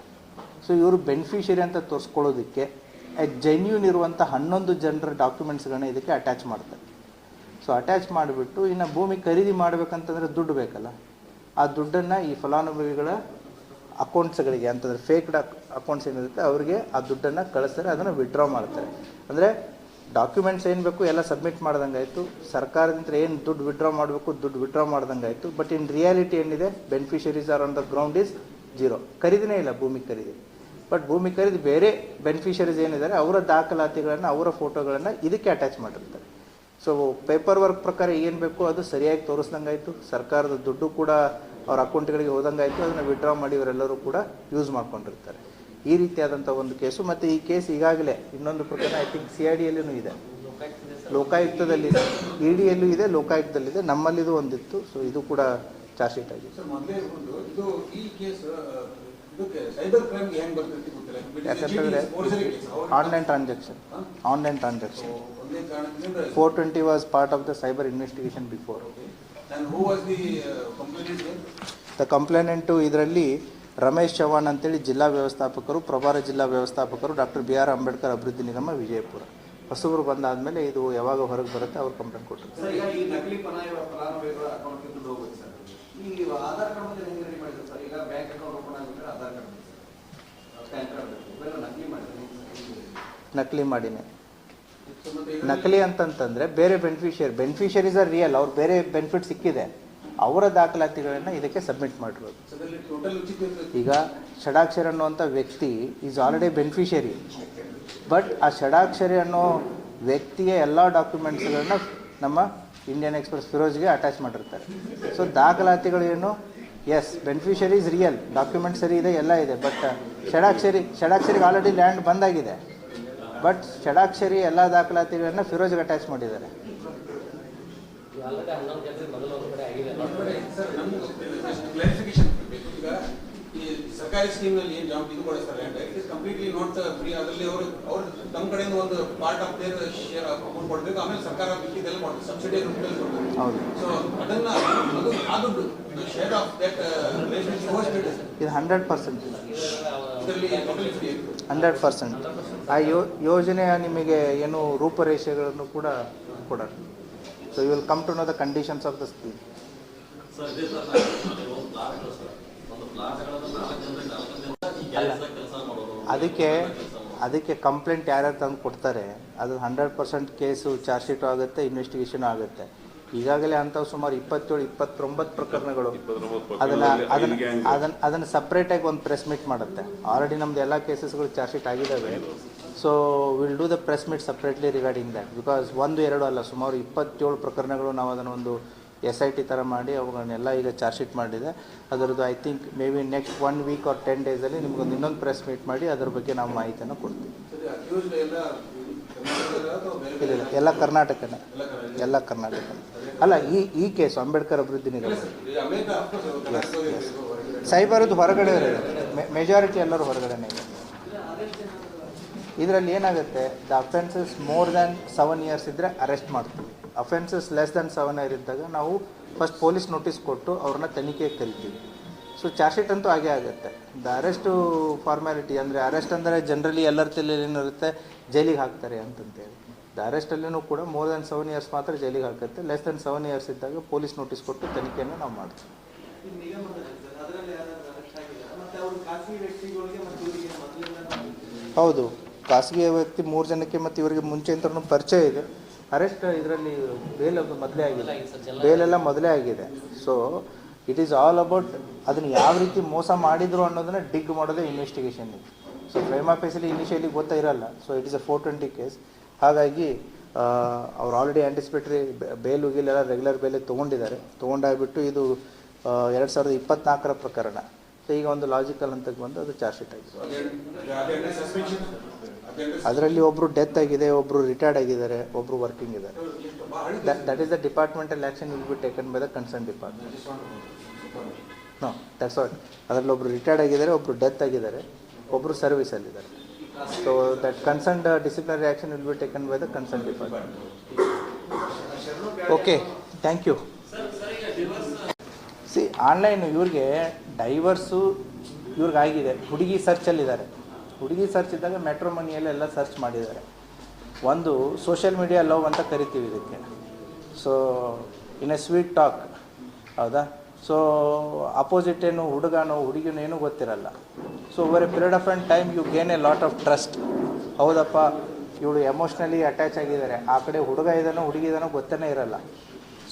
ಸೊ ಇವರು ಬೆನಿಫಿಷರಿ ಅಂತ ತೋರಿಸ್ಕೊಳ್ಳೋದಕ್ಕೆ ಜೆನ್ಯೂನ್ ಇರುವಂಥ ಹನ್ನೊಂದು ಜನರ ಡಾಕ್ಯುಮೆಂಟ್ಸ್ಗಳನ್ನ ಇದಕ್ಕೆ ಅಟ್ಯಾಚ್ ಮಾಡ್ತಾರೆ. ಸೊ ಅಟ್ಯಾಚ್ ಮಾಡಿಬಿಟ್ಟು ಇನ್ನು ಭೂಮಿ ಖರೀದಿ ಮಾಡಬೇಕಂತಂದ್ರೆ ದುಡ್ಡು ಬೇಕಲ್ಲ? ಆ ದುಡ್ಡನ್ನು ಈ ಫಲಾನುಭವಿಗಳ ಅಕೌಂಟ್ಸ್ಗಳಿಗೆ, ಅಂತಂದರೆ ಫೇಕ್ಡ್ ಅಕೌಂಟ್ಸ್ ಏನಿರುತ್ತೆ, ಅವರಿಗೆ ಆ ದುಡ್ಡನ್ನು ಕಳಿಸ್ತಾರೆ, ಅದನ್ನು ವಿಡ್ರಾ ಮಾಡ್ತಾರೆ. ಅಂದರೆ ಡಾಕ್ಯುಮೆಂಟ್ಸ್ ಏನು ಬೇಕು ಎಲ್ಲ ಸಬ್ಮಿಟ್ ಮಾಡ್ದಂಗೆ ಆಯಿತು ಸರ್ಕಾರದಿಂದ ಏನು ದುಡ್ಡು ವಿಡ್ರಾ ಮಾಡಬೇಕು, ದುಡ್ಡು ವಿಡ್ರಾ ಮಾಡ್ದಂಗೆ ಆಯಿತು ಬಟ್ ಇನ್ ರಿಯಾಲಿಟಿ ಏನಿದೆ beneficiaries are on the ground is zero ಖರೀದಿನೇ ಇಲ್ಲ ಭೂಮಿ ಖರೀದಿ. ಬಟ್ ಭೂಮಿ ಖರೀದಿ ಬೇರೆ ಬೆನಿಫಿಷರೀಸ್ ಏನಿದ್ದಾರೆ, ಅವರ ದಾಖಲಾತಿಗಳನ್ನು, ಅವರ ಫೋಟೋಗಳನ್ನು ಇದಕ್ಕೆ ಅಟ್ಯಾಚ್ ಮಾಡಿರ್ತಾರೆ. ಸೊ ಪೇಪರ್ ವರ್ಕ್ ಪ್ರಕಾರ ಏನು ಬೇಕು ಅದು ಸರಿಯಾಗಿ ತೋರಿಸ್ದಂಗಾಯ್ತು. ಸರ್ಕಾರದ ದುಡ್ಡು ಕೂಡ ಅವ್ರ ಅಕೌಂಟ್ಗಳಿಗೆ ಹೋದಂಗಾಯ್ತು. ಅದನ್ನು ವಿಡ್ರಾ ಮಾಡಿ ಇವರೆಲ್ಲರೂ ಕೂಡ ಯೂಸ್ ಮಾಡ್ಕೊಂಡಿರ್ತಾರೆ. ಈ ರೀತಿಯಾದಂಥ ಒಂದು ಕೇಸು ಮತ್ತು ಈ ಕೇಸ್ ಈಗಾಗಲೇ ಇನ್ನೊಂದು ಪ್ರಕರಣ ಐ ಥಿಂಕ್ ಸಿ ಐ ಡಿಯಲ್ಲೂ ಇದೆ. ಲೋಕಾಯುಕ್ತದಲ್ಲಿದೆ ಇ ಡಿಯಲ್ಲೂ ಇದೆ ಲೋಕಾಯುಕ್ತದಲ್ಲಿದೆ ನಮ್ಮಲ್ಲಿದು ಒಂದಿತ್ತು. ಸೊ ಇದು ಕೂಡ ಚಾರ್ಜ್ ಶೀಟ್ ಆಗಿದೆ. ಯಾಕಂತಂದರೆ ಆನ್ಲೈನ್ ಟ್ರಾನ್ಸಾಕ್ಷನ್ ಆನ್ಲೈನ್ ಟ್ರಾನ್ಸಾಕ್ಷನ್ ಒಂದೇ ಕಾರಣದಿಂದ four twenty was part of the cyber investigation before the uh, complainant here? The complainant ಇದರಲ್ಲಿ ರಮೇಶ್ ಚವ್ಹಾಣ್ ಅಂತೇಳಿ ಜಿಲ್ಲಾ ವ್ಯವಸ್ಥಾಪಕರು ಪ್ರಭಾರ ಜಿಲ್ಲಾ ವ್ಯವಸ್ಥಾಪಕರು ಡಾಕ್ಟರ್ ಬಿ ಆರ್ ಅಂಬೇಡ್ಕರ್ ಅಭಿವೃದ್ಧಿ ನಿಗಮ ವಿಜಯಪುರ. ಹೊಸಬರು ಬಂದಾದಮೇಲೆ ಇದು ಯಾವಾಗ ಹೊರಗೆ ಬರುತ್ತೆ ಅವ್ರು ಕಂಪ್ಲೇಂಟ್ ಕೊಟ್ಟರು ಸರ್ ಈಗ ಈ ನಕಲಿ ಫಲಾನುಭವಿ ಫಲಾನುಭವಿಗಳ ಅಕೌಂಟ್ಗೆ ದುಡ್ಡು ಹೋಗುತ್ತೆ ಸರ್. ಈ ಆಧಾರ್ ಕಾರ್ಡ್ ಮತ್ತೆ ಹೆಂಗೆ ರೆಡಿ ಮಾಡಿದ್ರು ಸರ್? ಈಗ ಬ್ಯಾಂಕ್ ಅಕೌಂಟ್ ಓಪನ್ ಆಗಿದ್ರೆ ಆಧಾರ್ ಕಾರ್ಡ್ ಬೇಕು ಪ್ಯಾನ್ ಕಾರ್ಡ್ ಬೇಕು. ಇವೆಲ್ಲ ನಕಲಿ ಮಾಡಿದ್ರೆ ನಕಲಿ ಮಾಡಿನೇ. ನಕಲಿ ಅಂತಂತಂದರೆ ಬೇರೆ ಬೆನಿಫಿಷಿಯರಿ ಬೆನಿಫಿಷರೀಸ್ ಆರ್ ರಿಯಲ್ ಅವ್ರು ಬೇರೆ ಬೆನಿಫಿಟ್ ಸಿಕ್ಕಿದೆ. ಅವರ ದಾಖಲಾತಿಗಳನ್ನು ಇದಕ್ಕೆ ಸಬ್ಮಿಟ್ ಮಾಡಿರೋದು ಈಗ ಷಡಾಕ್ಷರಿ ಅನ್ನುವಂಥ ವ್ಯಕ್ತಿ ಈಸ್ ಆಲ್ರೆಡಿ ಬೆನಿಫಿಷಿಯರಿ ಬಟ್ ಆ ಷಡಾಕ್ಷರಿ ಅನ್ನೋ ವ್ಯಕ್ತಿಯ ಎಲ್ಲ ಡಾಕ್ಯುಮೆಂಟ್ಸ್ಗಳನ್ನ ನಮ್ಮ ಇಂಡಿಯನ್ ಎಕ್ಸ್ಪ್ರೆಸ್ ಫಿರೋಜ್ಗೆ ಅಟ್ಯಾಚ್ ಮಾಡಿರ್ತಾರೆ. ಸೊ ದಾಖಲಾತಿಗಳು ಏನು? Yes beneficiary is real document ಸರಿ ಇದೆ ಎಲ್ಲ ಇದೆ. ಬಟ್ ಷಡಾಕ್ಷರಿ ಷಡಾಕ್ಷರಿಗೆ ಆಲ್ರೆಡಿ ಲ್ಯಾಂಡ್ ಬಂದಾಗಿದೆ. ಬಟ್ ಷಡಾಕ್ಷರಿ ಎಲ್ಲ ದಾಖಲಾತಿಗಳನ್ನ ಫಿರೋಜ್ಗೆ ಅಟ್ಯಾಚ್ ಮಾಡಿದ್ದಾರೆ. ಸರ್ಕಾರಿ ಸ್ಕೀಮ್ನಲ್ಲಿ ಏನು ಜಾಬ್ ಇದು ಕೊಡಿಸ್ತಾರೆ land it is completely not free ಅದರಲ್ಲಿ ಅವರು ಅವ್ರು ತಮ್ಮ ಕಡೆಯಿಂದ ಒಂದು part of their share amount ಕೊಡ್ಬೇಕು. ಆಮೇಲೆ ಸರ್ಕಾರ ಕೊಡ್ತಾರೆ ಸಬ್ಸಿಡಿ ರೂಪದಲ್ಲಿ ಸೊ ಅದನ್ನ ಅದು ಆ ದುಡ್ಡು ಶೇರ್ ಆಫ್ ದಟ್ ರಿಲೇಷನ್ಶಿಪ್ ಇದು ಹಂಡ್ರೆಡ್ ಪರ್ಸೆಂಟ್ ಹಂಡ್ರೆಡ್ ಪರ್ಸೆಂಟ್. ಆ ಯೋ ಯೋಜನೆಯ ನಿಮಗೆ ಏನು ರೂಪರೇಷೆಗಳನ್ನು ಕೂಡ ಕೊಡೋಣ so you will come to know the conditions of the scheme ಅದಕ್ಕೆ ಅದಕ್ಕೆ ಕಂಪ್ಲೇಂಟ್ ಯಾರ್ಯಾರು ತಂದು ಕೊಡ್ತಾರೆ ಅದು hundred percent case charge sheet ಆಗುತ್ತೆ ಇನ್ವೆಸ್ಟಿಗೇಷನ್ ಆಗುತ್ತೆ. ಈಗಾಗಲೇ ಅಂಥವು ಸುಮಾರು ಇಪ್ಪತ್ತೇಳು ಇಪ್ಪತ್ತೊಂಬತ್ತು ಪ್ರಕರಣಗಳು. ಅದನ್ನ ಅದನ್ನ ಅದನ್ನ ಅದನ್ನು ಸಪ್ರೇಟಾಗಿ ಒಂದು ಪ್ರೆಸ್ ಮೀಟ್ ಮಾಡುತ್ತೆ. ಆಲ್ರೆಡಿ ನಮ್ದು ಎಲ್ಲ ಕೇಸಸ್ಗಳು ಚಾರ್ಜ್ ಶೀಟ್ ಆಗಿದ್ದಾವೆ so will do the press meet separately regarding that because ಒಂದು ಎರಡು ಅಲ್ಲ ಸುಮಾರು ಇಪ್ಪತ್ತೇಳು ಪ್ರಕರಣಗಳು ನಾವು ಅದನ್ನು ಒಂದು ಎಸ್ ಐ ಟಿ ಥರ ಮಾಡಿ ಅವುಗಳನ್ನೆಲ್ಲ ಈಗ ಚಾರ್ಜ್ ಶೀಟ್ ಮಾಡಿದೆ. ಅದರದ್ದು I think maybe next one week or ten ಡೇಸಲ್ಲಿ ನಿಮ್ಗೊಂದು ಇನ್ನೊಂದು ಪ್ರೆಸ್ ಮೀಟ್ ಮಾಡಿ ಅದ್ರ ಬಗ್ಗೆ ನಾವು ಮಾಹಿತಿಯನ್ನು ಕೊಡ್ತೀವಿ. ಇಲ್ಲ ಇಲ್ಲ. ಎಲ್ಲ ಕರ್ನಾಟಕನೇ. ಎಲ್ಲ ಕರ್ನಾಟಕ ಅಲ್ಲ, ಈ ಈ ಕೇಸು ಅಂಬೇಡ್ಕರ್ ಅಭಿವೃದ್ಧಿ ನಿಗಮ. ಸೈಬರದ್ದು ಹೊರಗಡೆ ಮೆಜಾರಿಟಿ ಎಲ್ಲರೂ ಹೊರಗಡೆನೇ ಇದೆ ಇದರಲ್ಲಿ ಏನಾಗುತ್ತೆ? The offences more than seven years ಇದ್ದರೆ ಅರೆಸ್ಟ್ ಮಾಡ್ತೀವಿ. Offences less than seven year ಇದ್ದಾಗ ನಾವು ಫಸ್ಟ್ ಪೊಲೀಸ್ ನೋಟಿಸ್ ಕೊಟ್ಟು ಅವ್ರನ್ನ ತನಿಖೆಗೆ ಕರಿತೀವಿ. ಸೊ ಚಾರ್ಜ್ ಶೀಟ್ ಅಂತೂ ಹಾಗೇ ಆಗುತ್ತೆ. ದ ಅರೆಸ್ಟು ಫಾರ್ಮ್ಯಾಲಿಟಿ ಅಂದರೆ ಅರೆಸ್ಟ್ ಅಂದರೆ ಜನರಲಿ ಎಲ್ಲರ ತಲೆಯಲ್ಲಿ ಏನಿರುತ್ತೆ ಜೈಲಿಗೆ ಹಾಕ್ತಾರೆ ಅಂತಂತೇಳಿ. ದ ಅರೆಸ್ಟಲ್ಲಿನೂ ಕೂಡ ಮೋರ್ ದ್ಯಾನ್ ಸೆವೆನ್ ಇಯರ್ಸ್ ಮಾತ್ರ ಜೈಲಿಗೆ ಹಾಕುತ್ತೆ. ಲೆಸ್ ದ್ಯಾನ್ ಸೆವೆನ್ ಇಯರ್ಸ್ ಇದ್ದಾಗ ಪೊಲೀಸ್ ನೋಟಿಸ್ ಕೊಟ್ಟು ತನಿಖೆಯನ್ನು ನಾವು ಮಾಡ್ತೀವಿ. ಈ ನಿಗಮದಲ್ಲಿ ಸರ್ ಅದರಲ್ಲಿ ಯಾರಾದ್ರೂ ಅರೆಸ್ಟ್ ಆಗಿದ್ದಾರೆ? ಮತ್ತೆ ಅವರು ಖಾಸಗಿ ವ್ಯಕ್ತಿಗಳಿಗೆ ಮತ್ತು ಇವರಿಗೆ ಮೊದಲಿಂದ ಹೌದು. ಖಾಸಗಿ ವ್ಯಕ್ತಿ ಮೂರು ಜನಕ್ಕೆ ಮತ್ತು ಇವರಿಗೆ ಮುಂಚೆಯಿಂದನೂ ಪರಿಚಯ ಇದೆ. ಅರೆಸ್ಟ್ ಇದರಲ್ಲಿ ಬೇಲ್ ಅದು ಮೊದಲೇ ಆಗಿದೆ. ಬೇಲೆಲ್ಲ ಮೊದಲೇ ಆಗಿದೆ. So it is all about ಅದನ್ನು ಯಾವ ರೀತಿ ಮೋಸ ಮಾಡಿದ್ರು ಅನ್ನೋದನ್ನ ಡಿಗ್ ಮಾಡೋದೇ ಇನ್ವೆಸ್ಟಿಗೇಷನ್ ಸೊ ಕ್ರೈಮ್ ಆಫೀಸಲ್ಲಿ ಇನಿಷಿಯಲಿ ಗೊತ್ತಾ ಇರಲ್ಲ. So it is a four twenty case ಹಾಗಾಗಿ ಅವ್ರು ಆಲ್ರೆಡಿ ಆ್ಯಂಟಿಸಿಪೇಟ್ರಿ ಬೇಲು ಗೀಲೆಲ್ಲ ರೆಗ್ಯುಲರ್ ಬೇಲೆ ತೊಗೊಂಡಿದ್ದಾರೆ. ತೊಗೊಂಡಾಗ್ಬಿಟ್ಟು ಇದು ಎರಡು ಸಾವಿರದ ಇಪ್ಪತ್ನಾಲ್ಕರ ಪ್ರಕರಣ. ಸೊ ಈಗ ಒಂದು ಲಾಜಿಕಲ್ ಅಂತಕ್ಕೆ ಬಂದು ಅದು ಚಾರ್ಜ್ ಶೀಟ್ ಆಗಿದೆ. ಅದರಲ್ಲಿ ಒಬ್ಬರು ಡೆತ್ ಆಗಿದೆ ಒಬ್ಬರು ರಿಟೈರ್ಡ್ ಆಗಿದ್ದಾರೆ, ಒಬ್ರು ವರ್ಕಿಂಗ್ ಇದ್ದಾರೆ. That is the departmental action will be taken by the concern department no that's what ಅದರಲ್ಲಿ ಒಬ್ಬರು ರಿಟೈರ್ಡ್ ಆಗಿದ್ದಾರೆ ಒಬ್ಬರು ಡೆತ್ ಆಗಿದ್ದಾರೆ ಒಬ್ಬರು ಸರ್ವಿಸಲ್ಲಿದ್ದಾರೆ so that concern disciplinary action will be taken by the concern department okay thank you C online ಇವ್ರಿಗೆ divorce ಇವ್ರಿಗೆ ಆಗಿದೆ. ಹುಡುಗಿ ಸರ್ಚಲ್ಲಿದ್ದಾರೆ ಹುಡುಗಿ ಸರ್ಚ್ ಇದ್ದಾಗ ಮೆಟ್ರೋ ಮನಿಯಲ್ಲಿ ಎಲ್ಲ ಸರ್ಚ್ ಮಾಡಿದ್ದಾರೆ. ಒಂದು ಸೋಷಿಯಲ್ ಮೀಡಿಯಾ ಲವ್ ಅಂತ ಕರಿತೀವಿ ಇದಕ್ಕೆ. So in a sweet talk ಹೌದಾ? ಸೊ ಅಪೋಸಿಟ್ ಏನು, ಹುಡುಗನೋ, ಹುಡುಗಿನೋ ಏನೂ ಗೊತ್ತಿರಲ್ಲ. So over a period of and time you gain a lot of trust ಹೌದಪ್ಪ, ಇವಳು ಎಮೋಷ್ನಲಿ ಅಟ್ಯಾಚ್ ಆಗಿದ್ದಾರೆ. ಆ ಕಡೆ ಹುಡುಗ ಇದ್ದಾನೋ ಹುಡುಗಿ ಇದ್ದಾನೋ ಗೊತ್ತೇ ಇರಲ್ಲ.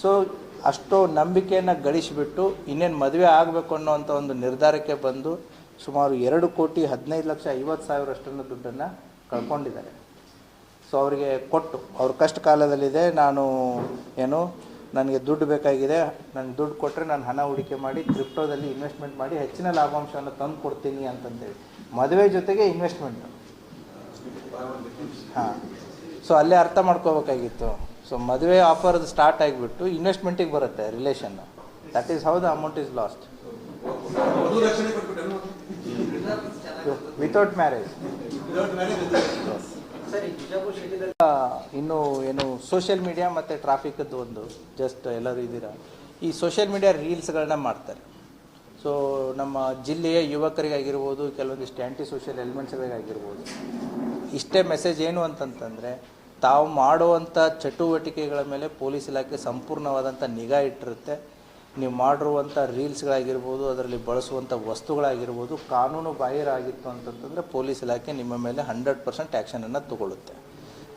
ಸೊ ಅಷ್ಟೋ ನಂಬಿಕೆಯನ್ನು ಗಳಿಸಿಬಿಟ್ಟು ಇನ್ನೇನು ಮದುವೆ ಆಗಬೇಕು ಅನ್ನೋವಂಥ ಒಂದು ನಿರ್ಧಾರಕ್ಕೆ ಬಂದು ಸುಮಾರು ಎರಡು ಕೋಟಿ ಹದಿನೈದು ಲಕ್ಷ ಐವತ್ತು ಸಾವಿರಷ್ಟನ್ನು ದುಡ್ಡನ್ನು ಕಳ್ಕೊಂಡಿದ್ದಾರೆ. ಸೊ ಅವರಿಗೆ ಕೊಟ್ಟು, ಅವ್ರ ಕಷ್ಟ ಕಾಲದಲ್ಲಿದೆ, ನಾನು ಏನು ನನಗೆ ದುಡ್ಡು ಬೇಕಾಗಿದೆ ನನಗೆ ದುಡ್ಡು ಕೊಟ್ಟರೆ ನಾನು ಹಣ ಹೂಡಿಕೆ ಮಾಡಿ ಕ್ರಿಪ್ಟೋದಲ್ಲಿ ಇನ್ವೆಸ್ಟ್ಮೆಂಟ್ ಮಾಡಿ ಹೆಚ್ಚಿನ ಲಾಭಾಂಶವನ್ನು ತಂದು ಕೊಡ್ತೀನಿ ಅಂತಂದೇಳಿ. ಮದುವೆ ಜೊತೆಗೆ ಇನ್ವೆಸ್ಟ್ಮೆಂಟು. ಹಾಂ. ಸೊ ಅಲ್ಲೇ ಅರ್ಥ ಮಾಡ್ಕೋಬೇಕಾಗಿತ್ತು. ಸೊ ಮದುವೆ ಆಫರ್ ಸ್ಟಾರ್ಟ್ ಆಗಿಬಿಟ್ಟು ಇನ್ವೆಸ್ಟ್ಮೆಂಟಿಗೆ ಬರುತ್ತೆ relation that is how the amount is lost without marriage ಇನ್ನು ಏನು ಸೋಷಿಯಲ್ ಮೀಡಿಯಾ ಮತ್ತು ಟ್ರಾಫಿಕದ್ದು ಒಂದು ಜಸ್ಟ್ ಎಲ್ಲರೂ ಇದ್ದೀರಾ? ಈ ಸೋಷಿಯಲ್ ಮೀಡಿಯಾ ರೀಲ್ಸ್ಗಳನ್ನ ಮಾಡ್ತಾರೆ. ಸೊ ನಮ್ಮ ಜಿಲ್ಲೆಯ ಯುವಕರಿಗಾಗಿರ್ಬೋದು, ಕೆಲವೊಂದಿಷ್ಟು ಆ್ಯಂಟಿ ಸೋಷಿಯಲ್ ಎಲಿಮೆಂಟ್ಸ್ಗಳಿಗಾಗಿರ್ಬೋದು ಇಷ್ಟೇ ಮೆಸೇಜ್ ಏನು ಅಂತಂತಂದರೆ, ತಾವು ಮಾಡುವಂಥ ಚಟುವಟಿಕೆಗಳ ಮೇಲೆ ಪೊಲೀಸ್ ಇಲಾಖೆ ಸಂಪೂರ್ಣವಾದಂಥ ನಿಗಾ ಇಟ್ಟಿರುತ್ತೆ. ನೀವು ಮಾಡಿರುವಂಥ ರೀಲ್ಸ್ಗಳಾಗಿರ್ಬೋದು, ಅದರಲ್ಲಿ ಬಳಸುವಂಥ ವಸ್ತುಗಳಾಗಿರ್ಬೋದು, ಕಾನೂನು ಬಾಹಿರ ಆಗಿತ್ತು ಅಂತಂತಂದರೆ ಪೊಲೀಸ್ ಇಲಾಖೆ ನಿಮ್ಮ ಮೇಲೆ ಹಂಡ್ರೆಡ್ ಪರ್ಸೆಂಟ್ ಆ್ಯಕ್ಷನನ್ನು ತಗೊಳ್ಳುತ್ತೆ.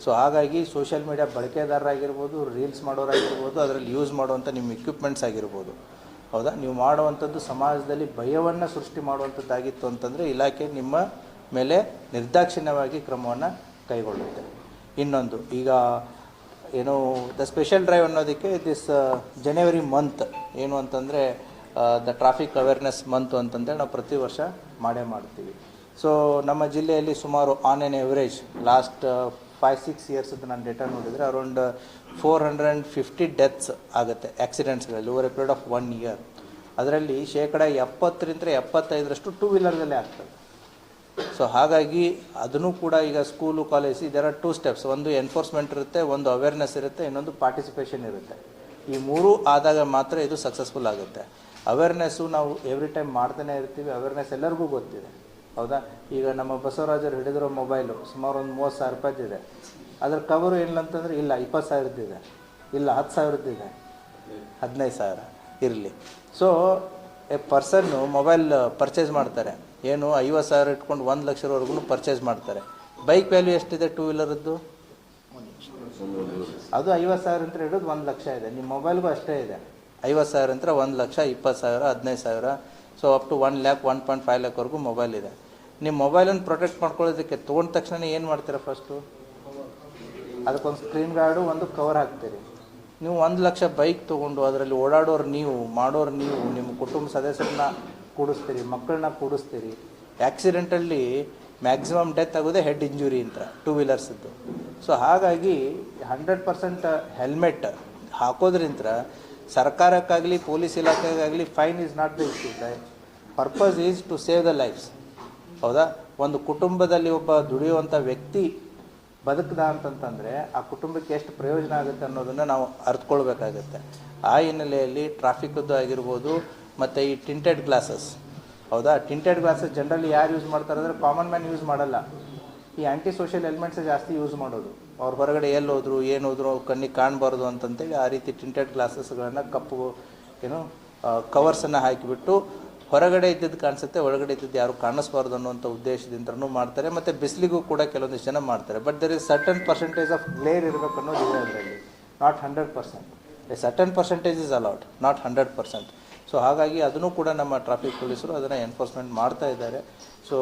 ಸೊ ಹಾಗಾಗಿ ಸೋಷಿಯಲ್ ಮೀಡಿಯಾ ಬಳಕೆದಾರರಾಗಿರ್ಬೋದು, ರೀಲ್ಸ್ ಮಾಡೋರಾಗಿರ್ಬೋದು, ಅದರಲ್ಲಿ ಯೂಸ್ ಮಾಡುವಂಥ ನಿಮ್ಮ ಇಕ್ವಿಪ್ಮೆಂಟ್ಸ್ ಆಗಿರ್ಬೋದು. ಹೌದಾ? ನೀವು ಮಾಡುವಂಥದ್ದು ಸಮಾಜದಲ್ಲಿ ಭಯವನ್ನು ಸೃಷ್ಟಿ ಮಾಡುವಂಥದ್ದಾಗಿತ್ತು ಅಂತಂದರೆ ಇಲಾಖೆ ನಿಮ್ಮ ಮೇಲೆ ನಿರ್ದಾಕ್ಷಿಣ್ಯವಾಗಿ ಕ್ರಮವನ್ನು ಕೈಗೊಳ್ಳುತ್ತೆ. ಇನ್ನೊಂದು, ಈಗ ಏನು ದ ಸ್ಪೆಷಲ್ ಡ್ರೈವ್ ಅನ್ನೋದಕ್ಕೆ ದಿಸ್ ಜನವರಿ ಮಂತ್ ಏನು ಅಂತಂದರೆ ದ ಟ್ರಾಫಿಕ್ ಅವೇರ್ನೆಸ್ ಮಂತ್ ಅಂತಂದರೆ ನಾವು ಪ್ರತಿ ವರ್ಷ ಮಾಡೇ ಮಾಡ್ತೀವಿ. ಸೊ ನಮ್ಮ ಜಿಲ್ಲೆಯಲ್ಲಿ ಸುಮಾರು on an average last five six ಇಯರ್ಸದ್ದು ನಾನು ಡೇಟಾ ನೋಡಿದರೆ around four hundred and fifty deaths ಆಗುತ್ತೆ ಆಕ್ಸಿಡೆಂಟ್ಸ್ಗಳಲ್ಲಿ over a period of one year ಅದರಲ್ಲಿ ಶೇಕಡ ಎಪ್ಪತ್ತರಿಂದ ಎಪ್ಪತ್ತೈದರಷ್ಟು ಟೂ ವೀಲರ್ಗಳಲ್ಲೇ ಆಗ್ತದೆ. ಸೊ ಹಾಗಾಗಿ ಅದನ್ನು ಕೂಡ ಈಗ ಸ್ಕೂಲು ಕಾಲೇಜ್ ಇದರ ಟೂ ಸ್ಟೆಪ್ಸ್ ಒಂದು ಎನ್ಫೋರ್ಸ್ಮೆಂಟ್ ಇರುತ್ತೆ, ಒಂದು ಅವೇರ್ನೆಸ್ ಇರುತ್ತೆ, ಇನ್ನೊಂದು ಪಾರ್ಟಿಸಿಪೇಷನ್ ಇರುತ್ತೆ. ಈ ಮೂರು ಆದಾಗ ಮಾತ್ರ ಇದು ಸಕ್ಸಸ್ಫುಲ್ ಆಗುತ್ತೆ. ಅವೇರ್ನೆಸ್ಸು ನಾವು ಎವ್ರಿ ಟೈಮ್ ಮಾಡ್ತಾನೆ ಇರ್ತೀವಿ ಅವೇರ್ನೆಸ್ ಎಲ್ಲರಿಗೂ ಗೊತ್ತಿದೆ. ಹೌದಾ? ಈಗ ನಮ್ಮ ಬಸವರಾಜರು ಹಿಡಿದಿರೋ ಮೊಬೈಲು ಸುಮಾರು ಒಂದು ಮೂವತ್ತು ಸಾವಿರ ರೂಪಾಯ್ದಿದೆ ಅದರ ಕವರು ಏನಿಲ್ಲ ಇಲ್ಲ, ಇಪ್ಪತ್ತು ಸಾವಿರದ್ದಿದೆ ಇಲ್ಲ, ಹತ್ತು ಸಾವಿರದ್ದಿದೆ ಹದಿನೈದು ಸಾವಿರ, ಇರಲಿ. So a person mobile purchase ಮಾಡ್ತಾರೆ. ಏನು ಐವತ್ತು ಸಾವಿರ ಇಟ್ಕೊಂಡು ಒಂದು ಲಕ್ಷದವರೆಗೂ ಪರ್ಚೇಸ್ ಮಾಡ್ತಾರೆ. ಬೈಕ್ ವ್ಯಾಲ್ಯೂ ಎಷ್ಟಿದೆ ಟೂ ವೀಲರದ್ದು ಅದು ಐವತ್ತು ಸಾವಿರ ಅಂತ ಹಿಡಿದು ಒಂದು ಲಕ್ಷ ಇದೆ. ನಿಮ್ಮ ಮೊಬೈಲ್ಗೂ ಅಷ್ಟೇ ಇದೆ. ಐವತ್ತು ಸಾವಿರ ಅಂತ ಒಂದು ಲಕ್ಷ, ಇಪ್ಪತ್ತು ಸಾವಿರ, ಹದಿನೈದು ಸಾವಿರ so up to one lakh one point five ಲ್ಯಾಕ್ವರೆಗೂ mobile ಇದೆ. ನಿಮ್ಮ ಮೊಬೈಲನ್ನು ಪ್ರೊಟೆಕ್ಟ್ ಮಾಡ್ಕೊಳ್ಳೋದಕ್ಕೆ ತೊಗೊಂಡ ತಕ್ಷಣ ಏನು ಮಾಡ್ತೀರಾ ಫಸ್ಟು ಅದಕ್ಕೊಂದು ಸ್ಕ್ರೀನ್ ಗಾರ್ಡು ಒಂದು ಕವರ್ ಹಾಕ್ತೀರಿ. ನೀವು ಒಂದು ಲಕ್ಷ ಬೈಕ್ ತೊಗೊಂಡು ಅದರಲ್ಲಿ ಓಡಾಡೋರು ನೀವು, ಮಾಡೋರು ನೀವು, ನಿಮ್ಮ ಕುಟುಂಬ ಸದಸ್ಯರನ್ನ ಕೂಡಿಸ್ತೀರಿ, ಮಕ್ಕಳನ್ನ ಕೂಡಿಸ್ತೀರಿ. ಆ್ಯಕ್ಸಿಡೆಂಟಲ್ಲಿ ಮ್ಯಾಕ್ಸಿಮಮ್ ಡೆತ್ ಆಗೋದೇ ಹೆಡ್ ಇಂಜುರಿ ಅಂತ ಟೂ ವೀಲರ್ಸದ್ದು ಸೊ ಹಾಗಾಗಿ ಹಂಡ್ರೆಡ್ ಪರ್ಸೆಂಟ್ ಹೆಲ್ಮೆಟ್ ಹಾಕೋದ್ರಿಂದ ಸರ್ಕಾರಕ್ಕಾಗಲಿ, police ಇಲಾಖೆಗಾಗಲಿ fine is not the issue purpose is to save the lives ಹೌದಾ? ಒಂದು ಕುಟುಂಬದಲ್ಲಿ ಒಬ್ಬ ದುಡಿಯುವಂಥ ವ್ಯಕ್ತಿ ಬದುಕದ ಅಂತಂತಂದರೆ ಆ ಕುಟುಂಬಕ್ಕೆ ಎಷ್ಟು ಪ್ರಯೋಜನ ಆಗುತ್ತೆ ಅನ್ನೋದನ್ನು ನಾವು ಅರ್ಥಕೊಳ್ಬೇಕಾಗತ್ತೆ ಆ ಹಿನ್ನೆಲೆಯಲ್ಲಿ ಟ್ರಾಫಿಕದ್ದು ಆಗಿರ್ಬೋದು ಮತ್ತು ಈ ಟಿಂಟೆಡ್ ಗ್ಲಾಸಸ್ ಹೌದಾ? ಟಿಂಟೆಡ್ ಗ್ಲಾಸಸ್ ಜನರಲಿ ಯಾರು ಯೂಸ್ ಮಾಡ್ತಾರೆ ಅಂದರೆ ಕಾಮನ್ ಮ್ಯಾನ್ ಯೂಸ್ ಮಾಡಲ್ಲ. ಈ ಆ್ಯಂಟಿ ಸೋಷಿಯಲ್ ಎಲಿಮೆಂಟ್ಸ್ ಜಾಸ್ತಿ ಯೂಸ್ ಮಾಡೋದು. ಅವ್ರ ಹೊರಗಡೆ ಎಲ್ಲಿ ಹೋದ್ರು ಏನು ಹೋದ್ರು ಕಣ್ಣಿಗೆ ಕಾಣಬಾರ್ದು ಅಂತಂತೇಳಿ ಆ ರೀತಿ ಟಿಂಟೆಡ್ ಗ್ಲಾಸಸ್ಗಳನ್ನು ಕಪ್ಪು, ಏನು ಕವರ್ಸನ್ನು ಹಾಕಿಬಿಟ್ಟು ಹೊರಗಡೆ ಇದ್ದದ್ದು ಕಾಣಿಸುತ್ತೆ, ಒಳಗಡೆ ಇದ್ದದ್ದು ಯಾರು ಕಾಣಿಸ್ಬಾರ್ದು ಅನ್ನೋಂಥ ಉದ್ದೇಶದಿಂದನೂ ಮಾಡ್ತಾರೆ. ಮತ್ತು ಬಿಸಿಲಿಗೂ ಕೂಡ ಕೆಲವೊಂದಿಷ್ಟು ಜನ ಮಾಡ್ತಾರೆ. But there is certain percentage of glare ಇರಬೇಕು ಅನ್ನೋದು ಇದೆ ಅದರಲ್ಲಿ. Not hundred percent a certain percentage is allowed not hundred percent so ಹಾಗಾಗಿ ಅದನ್ನು ಕೂಡ ನಮ್ಮ ಟ್ರಾಫಿಕ್ ಪೊಲೀಸರು ಅದನ್ನು ಎನ್ಫೋರ್ಸ್ಮೆಂಟ್ ಮಾಡ್ತಾ ಇದ್ದಾರೆ. ಸೊ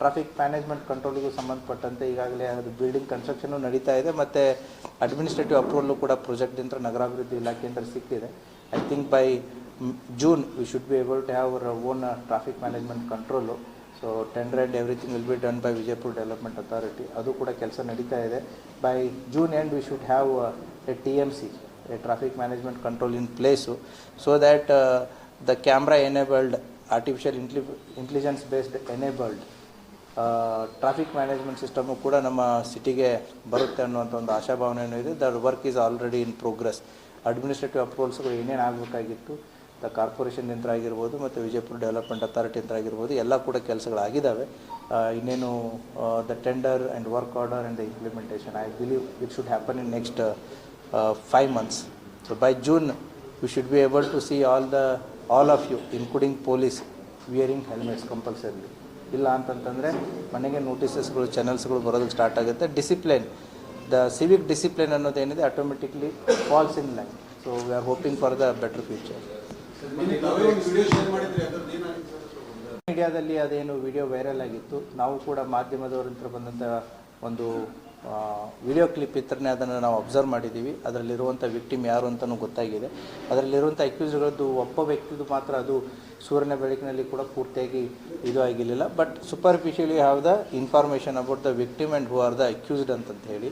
ಟ್ರಾಫಿಕ್ ಮ್ಯಾನೇಜ್ಮೆಂಟ್ ಕಂಟ್ರೋಲಿಗೂ ಸಂಬಂಧಪಟ್ಟಂತೆ ಈಗಾಗಲೇ ಅದು ಬಿಲ್ಡಿಂಗ್ ಕನ್ಸ್ಟ್ರಕ್ಷನು ನಡೀತಾ ಇದೆ. ಮತ್ತು ಅಡ್ಮಿನಿಸ್ಟ್ರೇಟಿವ್ ಅಪ್ರೂವಲ್ಲು ಕೂಡ ಪ್ರಾಜೆಕ್ಟಿಂದ ನಗರಾಭಿವೃದ್ಧಿ ಇಲಾಖೆಯಿಂದ ಸಿಕ್ಕಿದೆ. I think by June we should be able to have our own traffic management control so tender and everything will be done by Vijayapur development authority ಅದು ಕೂಡ ಕೆಲಸ ನಡೀತಾ ಇದೆ. By June end we should have a T M C A traffic management in place place so that the camera enabled artificial ಇಂಟ್ಲಿ intelligence based enabled traffic management system ಕೂಡ ನಮ್ಮ ಸಿಟಿಗೆ ಬರುತ್ತೆ ಅನ್ನುವಂಥ ಒಂದು ಆಶಾಭಾವನೆಯೂ ಇದೆ. That work is already in progress administrative ಅಪ್ರೂವಲ್ಸ್ಗಳು ಏನೇನು ಆಗಬೇಕಾಗಿತ್ತು ದ ಕಾರ್ಪೊರೇಷನ್ ಆಗಿರ್ಬೋದು, ಮತ್ತು ವಿಜಯಪುರ ಡೆವಲಪ್ಮೆಂಟ್ ಅಥಾರಿಟಿ ಆಗಿರ್ಬೋದು, ಎಲ್ಲ ಕೂಡ ಕೆಲಸಗಳಾಗಿದ್ದಾವೆ. ಇನ್ನೇನು the tender and work order and the implementation I believe it should happen in next five months so by June we should be able to see all the all of you including police wearing helmets compulsorily. ಇಲ್ಲ ಅಂತಂತಂದರೆ, ಮನೆಗೆ ನೋಟಿಸಸ್ಗಳು ಚಾನಲ್ಸ್ಗಳು ಬರೋದಕ್ಕೆ start ಆಗುತ್ತೆ discipline the civic discipline ಅನ್ನೋದೇನಿದೆ automatically falls in line so we are hoping for the better future? ಮೀಡಿಯಾದಲ್ಲಿ ಅದೇನು video viral ಆಗಿತ್ತು ನಾವು ಕೂಡ ಮಾಧ್ಯಮದವರಿಂದ ಬಂದಂಥ ಒಂದು ವಿಡಿಯೋ ಕ್ಲಿಪ್ ಇತ್ತರನೇ ಅದನ್ನು ನಾವು ಅಬ್ಸರ್ವ್ ಮಾಡಿದ್ದೀವಿ. ಅದರಲ್ಲಿರುವಂಥ ವಿಕ್ಟಿಮ್ ಯಾರು ಅಂತಲೂ ಗೊತ್ತಾಗಿದೆ. ಅದರಲ್ಲಿರುವಂಥ ಅಕ್ಯೂಸ್ಗಳದ್ದು ಒಬ್ಬ ವ್ಯಕ್ತಿದು ಮಾತ್ರ ಅದು ಸೂರ್ಯನ ಬೆಳಕಿನಲ್ಲಿ ಕೂಡ ಪೂರ್ತಿಯಾಗಿ ಇದು ಆಗಿರಲಿಲ್ಲ. But superficially have the information about the victim and who are the accused ಅಂತಂತ ಹೇಳಿ.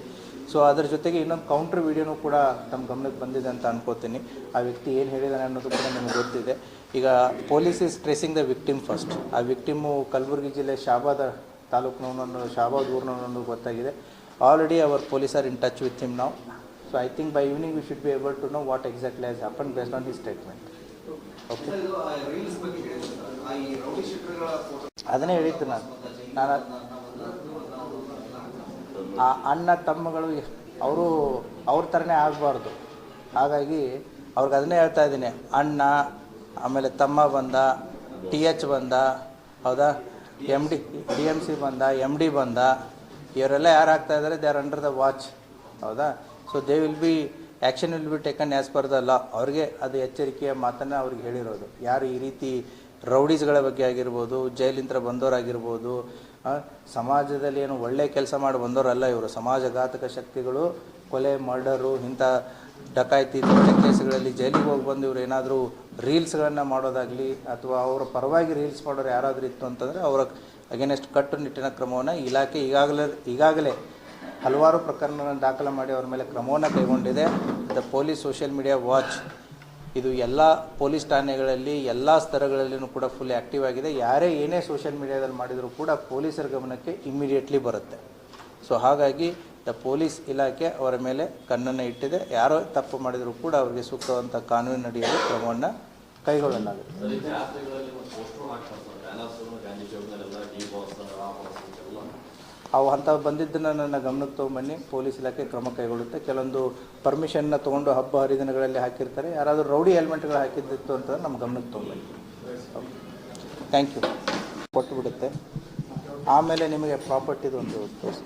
ಸೊ ಅದರ ಜೊತೆಗೆ ಇನ್ನೊಂದು ಕೌಂಟ್ರ್ ವಿಡಿಯೋನೂ ಕೂಡ ನಮ್ಮ ಗಮನಕ್ಕೆ ಬಂದಿದೆ ಅಂತ ಅನ್ಕೋತೀನಿ. ಆ ವ್ಯಕ್ತಿ ಏನು ಹೇಳಿದಾನೆ ಅನ್ನೋದು ಕೂಡ ನಮಗೆ ಗೊತ್ತಿದೆ. ಈಗ police is tracing the victim first ಆ ವಿಕ್ಟಿಮು ಕಲಬುರಗಿ ಜಿಲ್ಲೆ ಶಾಬಾದ ತಾಲೂಕಿನವನನ್ನು, ಶಾಬಾದ್ ಊರಿನವನನ್ನು ಗೊತ್ತಾಗಿದೆ. Already our police are in touch with him ನಾವು so I think by evening we should be able to know what exactly has happen based on his statement ಅದನ್ನೇ ಹೇಳಿದ್ದು ನಾನು. ನಾನು ಆ ಅಣ್ಣ ತಮ್ಮಗಳು ಅವರು ಅವ್ರ ಥರನೇ ಆಗಬಾರ್ದು. ಹಾಗಾಗಿ ಅವ್ರಿಗೆ ಅದನ್ನೇ ಹೇಳ್ತಾ ಇದ್ದೀನಿ. ಅಣ್ಣ, ಆಮೇಲೆ ತಮ್ಮ ಬಂದ, ಟಿ ಎಚ್ ಬಂದ, ಹೌದಾ? M D D M C ಬಂದ ಎಂ ಡಿ ಬಂದ ಇವರೆಲ್ಲ ಯಾರು ಆಗ್ತಾ ಇದ್ದಾರೆ they are under the watch ಹೌದಾ? So they will be action will be taken as per the law ಅವ್ರಿಗೆ ಅದು ಎಚ್ಚರಿಕೆಯ ಮಾತನ್ನು ಅವ್ರಿಗೆ ಹೇಳಿರೋದು. ಯಾರು ಈ ರೀತಿ ರೌಡೀಸ್ಗಳ ಬಗ್ಗೆ ಆಗಿರ್ಬೋದು ಜೈಲಿಂದ ಬಂದವರಾಗಿರ್ಬೋದು ಸಮಾಜದಲ್ಲಿ ಏನು ಒಳ್ಳೆ ಕೆಲಸ ಮಾಡಿ ಬಂದವರಲ್ಲ ಇವರು. ಸಮಾಜಘಾತಕ ಶಕ್ತಿಗಳು, ಕೊಲೆ, ಮರ್ಡರು, ಇಂಥ ಡಕಾಯಿತಿ ದೊಡ್ಡ ಕೇಸ್ಗಳಲ್ಲಿ ಜೈಲಿಗೆ ಹೋಗಿ ಬಂದು ಇವ್ರು ಏನಾದರೂ ರೀಲ್ಸ್ಗಳನ್ನು ಮಾಡೋದಾಗಲಿ, ಅಥವಾ ಅವರ ಪರವಾಗಿ ರೀಲ್ಸ್ ಮಾಡೋರು ಯಾರಾದರೂ ಇತ್ತು ಅಂತಂದರೆ ಅವರ ಅಗೇನೆಸ್ಟ್ ಕಟ್ಟುನಿಟ್ಟಿನ ಕ್ರಮವನ್ನು ಇಲಾಖೆ ಈಗಾಗಲೇ ಈಗಾಗಲೇ ಹಲವಾರು ಪ್ರಕರಣಗಳನ್ನು ದಾಖಲೆ ಮಾಡಿ ಅವರ ಮೇಲೆ ಕ್ರಮವನ್ನು ಕೈಗೊಂಡಿದೆ. The police social media watch ಇದು ಎಲ್ಲ ಪೊಲೀಸ್ ಠಾಣೆಗಳಲ್ಲಿ, ಎಲ್ಲ ಸ್ತರಗಳಲ್ಲಿಯೂ ಕೂಡ ಫುಲ್ ಆ್ಯಕ್ಟಿವ್ ಆಗಿದೆ. ಯಾರೇ ಏನೇ ಸೋಷಿಯಲ್ ಮೀಡಿಯಾದಲ್ಲಿ ಮಾಡಿದರೂ ಕೂಡ ಪೊಲೀಸರ ಗಮನಕ್ಕೆ ಇಮ್ಮಿಡಿಯೇಟ್ಲಿ ಬರುತ್ತೆ. ಸೊ ಹಾಗಾಗಿ ದ ಪೊಲೀಸ್ ಇಲಾಖೆ ಅವರ ಮೇಲೆ ಕಣ್ಣನ್ನು ಇಟ್ಟಿದೆ. ಯಾರೋ ತಪ್ಪು ಮಾಡಿದರೂ ಕೂಡ ಅವರಿಗೆ ಸೂಕ್ತವಂಥ ಕಾನೂನಿನಡಿಯಲ್ಲಿ ಕ್ರಮವನ್ನು ಕೈಗೊಳ್ಳಲಾಗುತ್ತೆ ಸರಿ ಜಾತ್ರೆಗಳಲ್ಲಿ ಪೋಸ್ಟರ್ ಹಾಕ್ತಾರೆ ಸರ್ ಬ್ಯಾನರ್ಸ್ ಗಾಂಧಿ ಚೌಕ್ನಲ್ಲೆಲ್ಲ ಡಿ ಬಾಸ್ ಆ ಬಾಸ್ ಎಲ್ಲ ಅವು ಅಂಥವು ಬಂದಿದ್ದನ್ನು ನನ್ನ ಗಮನಕ್ಕೆ ತೊಗೊಂಬನ್ನಿ. ಪೊಲೀಸ್ ಇಲಾಖೆ ಕ್ರಮ ಕೈಗೊಳ್ಳುತ್ತೆ. ಕೆಲವೊಂದು ಪರ್ಮಿಷನ್ನ ತೊಗೊಂಡು ಹಬ್ಬ ಹರಿದಿನಗಳಲ್ಲಿ ಹಾಕಿರ್ತಾರೆ. ಯಾರಾದರೂ ರೌಡಿ ಎಲಿಮೆಂಟ್ಗಳು ಹಾಕಿದ್ದಿತ್ತು ಅಂತ ನಮ್ಮ ಗಮನಕ್ಕೆ ತೊಗೊಂಬನ್ನಿ. ಥ್ಯಾಂಕ್ ಯು ಕೊಟ್ಟು ಬಿಡುತ್ತೆ ಆಮೇಲೆ ನಿಮಗೆ ಪ್ರಾಪರ್ಟಿದು ಒಂದು ತೋರಿಸಿ